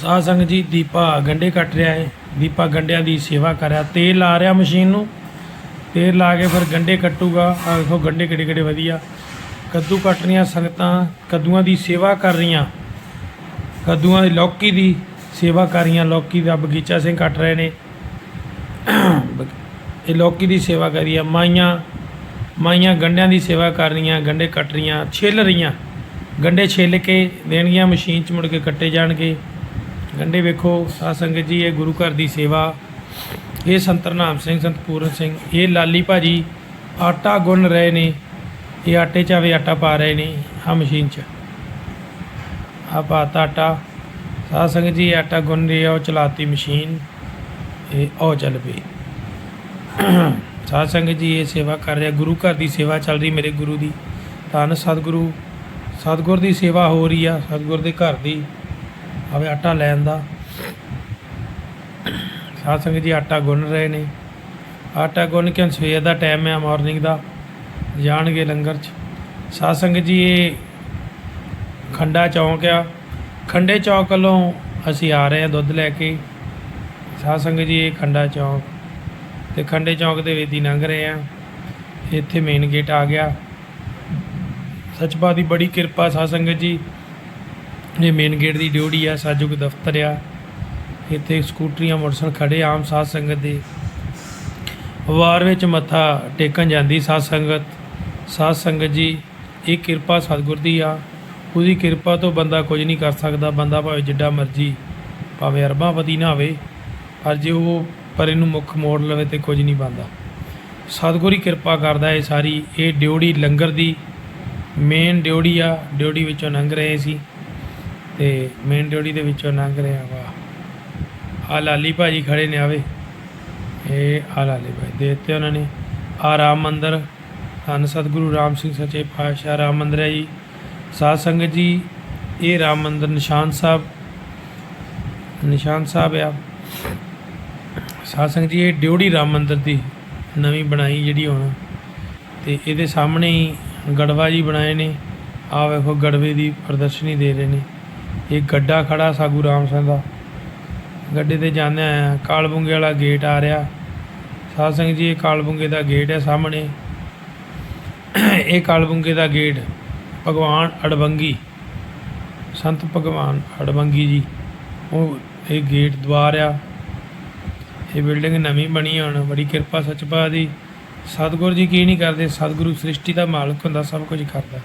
ਸਾਧ ਸੰਗਤ ਜੀ, ਦੀਪਾ ਗੰਡੇ ਕੱਟ ਰਿਹਾ ਹੈ ਦੀਪਾ ਗੰਡਿਆਂ ਦੀ ਸੇਵਾ ਕਰ ਰਿਹਾ। ਤੇਲ ਲਾ ਰਿਹਾ ਮਸ਼ੀਨ ਨੂੰ। ਤੇਲ ਲਾ ਕੇ ਫਿਰ ਗੰਡੇ ਕੱਟੂਗਾ। ਆ ਵੇਖੋ ਗੰਡੇ ਕਿਹੜੇ ਕਿਹੜੇ ਵਧੀਆ। ਕੱਦੂ ਕੱਟ ਰਹੀਆਂ ਸੰਗਤਾਂ, ਕੱਦੂਆਂ ਦੀ ਸੇਵਾ ਕਰ ਰਹੀਆਂ। ਕੱਦੂਆਂ ਦੀ, ਲੌਕੀ ਦੀ ਸੇਵਾ ਕਰ ਰਹੀਆਂ। ਲੌਕੀ ਦਾ ਬਗੀਚਾ ਸਿੰਘ ਕੱਟ ਰਹੇ ਨੇ। ਇਹ ਲੌਕੀ ਦੀ ਸੇਵਾ ਕਰ ਰਹੀਆਂ। ਮਾਈਆਂ ਮਾਈਆਂ ਗੰਡਿਆਂ ਦੀ ਸੇਵਾ ਕਰ ਰਹੀਆਂ। ਗੰਡੇ ਕੱਟ ਰਹੀਆਂ, ਛਿੱਲ ਰਹੀਆਂ। ਗੰਡੇ ਛਿੱਲ ਕੇ ਦੇਣਗੀਆਂ ਮਸ਼ੀਨ 'ਚ ਮੁੜ ਕੇ ਕੱਟੇ ਜਾਣਗੇ। ਗੰਡੇ ਵੇਖੋ, ਸਾਧ ਸੰਗਤ ਜੀ, ਇਹ ਗੁਰੂ ਘਰ ਦੀ ਸੇਵਾ। ਇਹ ਸੰਤ ਸੰਤਰਨਾਮ ਸਿੰਘ, ਸੰਤ ਪੂਰਨ ਸਿੰਘ, ਇਹ ਲਾਲੀ ਭਾਜੀ, ਆਟਾ ਗੁੰਨ ਰਹੇ ਨੇ। ਇਹ ਆਟੇ 'ਚ ਆਵੇ ਆਟਾ ਪਾ ਰਹੇ ਨੇ ਆ ਮਸ਼ੀਨ 'ਚ। ਆ ਪਾਤਾ ਆਟਾ। ਸਾਧ ਸੰਗਤ ਜੀ ਆਟਾ ਗੁੰਨ ਰਹੀ ਆ, ਉਹ ਚਲਾਤੀ ਮਸ਼ੀਨ। ਇਹ ਉਹ ਚੱਲ ਪਈ। ਸਾਧ ਸੰਗਤ ਜੀ, ਇਹ ਸੇਵਾ ਕਰ ਰਿਹਾ। ਗੁਰੂ ਘਰ ਦੀ ਸੇਵਾ ਚੱਲ ਰਹੀ ਮੇਰੇ ਗੁਰੂ ਦੀ। ਧੰਨ ਸਤਿਗੁਰੂ। ਸਤਿਗੁਰ ਦੀ ਸੇਵਾ ਹੋ ਰਹੀ ਆ, ਸਤਿਗੁਰ ਦੇ ਘਰ ਦੀ। ਆਵੇ ਆਟਾ ਲੈਣ ਦਾ। ਸਾਧ ਸੰਗਤ ਜੀ ਆਟਾ ਗੁੰਨ ਰਹੇ ਨੇ। ਆਟਾ ਗੁੰਨ ਕੇ ਹੁਣ ਸਵੇਰ ਦਾ ਟਾਈਮ ਹੈ ਮਾਰਨਿੰਗ ਦਾ। ਜਾਣਗੇ ਲੰਗਰ 'ਚ। ਸਾਧ ਸੰਗਤ ਜੀ, ਇਹ ਖੰਡਾ ਚੌਂਕ ਆ। ਖੰਡੇ ਚੌਂਕ ਵੱਲੋਂ ਅਸੀਂ ਆ ਰਹੇ ਹਾਂ ਦੁੱਧ ਲੈ ਕੇ। ਸਾਧ ਸੰਗਤ ਜੀ, ਇਹ ਖੰਡਾ ਚੌਂਕ। ਤੇ ਖੰਡੇ ਚੌਂਕ ਦੇ ਵਿੱਚ ਲੰਘ ਰਹੇ ਆ ਇੱਥੇ ਮੇਨ ਗੇਟ ਆ ਗਿਆ। ਸੱਚਪਾ ਦੀ ਬੜੀ ਕਿਰਪਾ ਸਾਧ ਸੰਗਤ ਜੀ। ਇਹ ਮੇਨ ਗੇਟ ਦੀ ਡਿਊਟੀ ਆ, ਸਾਜੂਕ ਦਫ਼ਤਰ ਆ। ਇੱਥੇ ਸਕੂਟਰੀਆਂ, ਮੋਟਰਸਾਈਕਲ ਖੜੇ ਆਮ ਸਾਧ ਸੰਗਤ ਦੇ। ਵਾਰ ਵਿੱਚ ਮੱਥਾ ਟੇਕਣ ਜਾਂਦੀ ਸਾਧ ਸੰਗਤ। ਸਾਧ ਸੰਗਤ ਜੀ, ਇਹ ਕਿਰਪਾ ਸਤਿਗੁਰ ਦੀ ਆ। ਉਹਦੀ ਕਿਰਪਾ ਤੋਂ ਬੰਦਾ ਕੁਝ ਨਹੀਂ ਕਰ ਸਕਦਾ। ਬੰਦਾ ਭਾਵੇਂ ਜਿੱਡਾ ਮਰਜ਼ੀ, ਭਾਵੇਂ ਅਰਬਾਂ ਅਰਬਾਂਪਤੀ ਨਾ ਹੋਵੇ, ਪਰ ਜੇ ਉਹ ਪਰ ਇਹਨੂੰ ਮੁੱਖ ਮੋੜ ਲਵੇ ਤੇ ਕੁਝ ਨਹੀਂ ਬੰਦਾ ਸਤਿਗੁਰ ਹੀ ਕਿਰਪਾ ਕਰਦਾ ਇਹ ਸਾਰੀ। ਇਹ ਡਿਊੜੀ ਲੰਗਰ ਦੀ ਮੇਨ ਡਿਊੜੀ ਆ। ਡਿਊੜੀ ਵਿੱਚੋਂ ਲੰਘ ਰਹੇ ਸੀ। ਤੇ ਮੇਨ ਡਿਊੜੀ ਦੇ ਵਿੱਚੋਂ ਲੰਘ ਰਿਹਾ ਵਾ। ਆ ਲਾਲੀ ਭਾਜੀ ਖੜੇ ਨੇ ਆਵੇ। ਇਹ ਆ ਲਾਲੀ ਭਾਈ ਦੇ ਦਿੱਤੇ ਉਹਨਾਂ ਨੇ। ਆ ਰਾਮ ਮੰਦਰ, ਧੰਨ ਸਤਿਗੁਰੂ ਰਾਮ ਸਿੰਘ ਸੱਚੇ ਪਾਤਸ਼ਾਹ ਰਾਮ ਮੰਦਰ ਹੈ ਜੀ। ਸਾਧ ਸੰਗਤ ਜੀ, ਇਹ ਰਾਮ ਮੰਦਰ ਨਿਸ਼ਾਨ ਸਾਹਿਬ ਨਿਸ਼ਾਨ ਸਾਹਿਬ ਆ। ਸਾਧ ਸੰਗਤ ਜੀ, ਇਹ ਡਿਊੜੀ ਰਾਮ ਮੰਦਰ ਦੀ ਨਵੀਂ ਬਣਾਈ ਜਿਹੜੀ ਹੁਣ। ਤੇ ਇਹਦੇ ਸਾਹਮਣੇ ਹੀ ਗੜਵਾ ਜੀ ਬਣਾਏ ਨੇ। ਆ ਵੇਖੋ, ਗੜਵੇ ਦੀ ਪ੍ਰਦਰਸ਼ਨੀ ਦੇ ਰਹੇ ਨੇ। ਇਹ ਗੱਡਾ ਖੜਾ ਸਾਗੂ ਰਾਮ ਸਿੰਘ ਦਾ। ਗੱਡੇ ਤੇ ਜਾਂਦੇ ਆ ਕਾਲਬੁੰਗੇ ਵਾਲਾ ਗੇਟ ਆ ਰਿਹਾ। ਸਾਧ ਸੰਗਤ ਜੀ, ਇਹ ਕਾਲਬੁੰਗੇ ਦਾ ਗੇਟ ਹੈ ਸਾਹਮਣੇ। ਇਹ ਕਾਲਬੁੰਗੇ ਦਾ ਗੇਟ ਭਗਵਾਨ ਅੜਬੰਗੀ ਸੰਤ ਭਗਵਾਨ ਅੜਬੰਗੀ ਜੀ। ਉਹ ਇਹ ਗੇਟ ਦਵਾਰ ਆ। ਇਹ ਬਿਲਡਿੰਗ ਨਵੀਂ ਬਣੀ ਹੁਣ। ਬੜੀ ਕਿਰਪਾ ਸੱਚਪਾ ਦੀ। ਸਤਿਗੁਰੂ ਜੀ ਕੀ ਨਹੀਂ ਕਰਦੇ? ਸਤਿਗੁਰੂ ਸ੍ਰਿਸ਼ਟੀ ਦਾ ਮਾਲਕ ਹੁੰਦਾ, ਸਭ ਕੁਝ ਕਰਦਾ।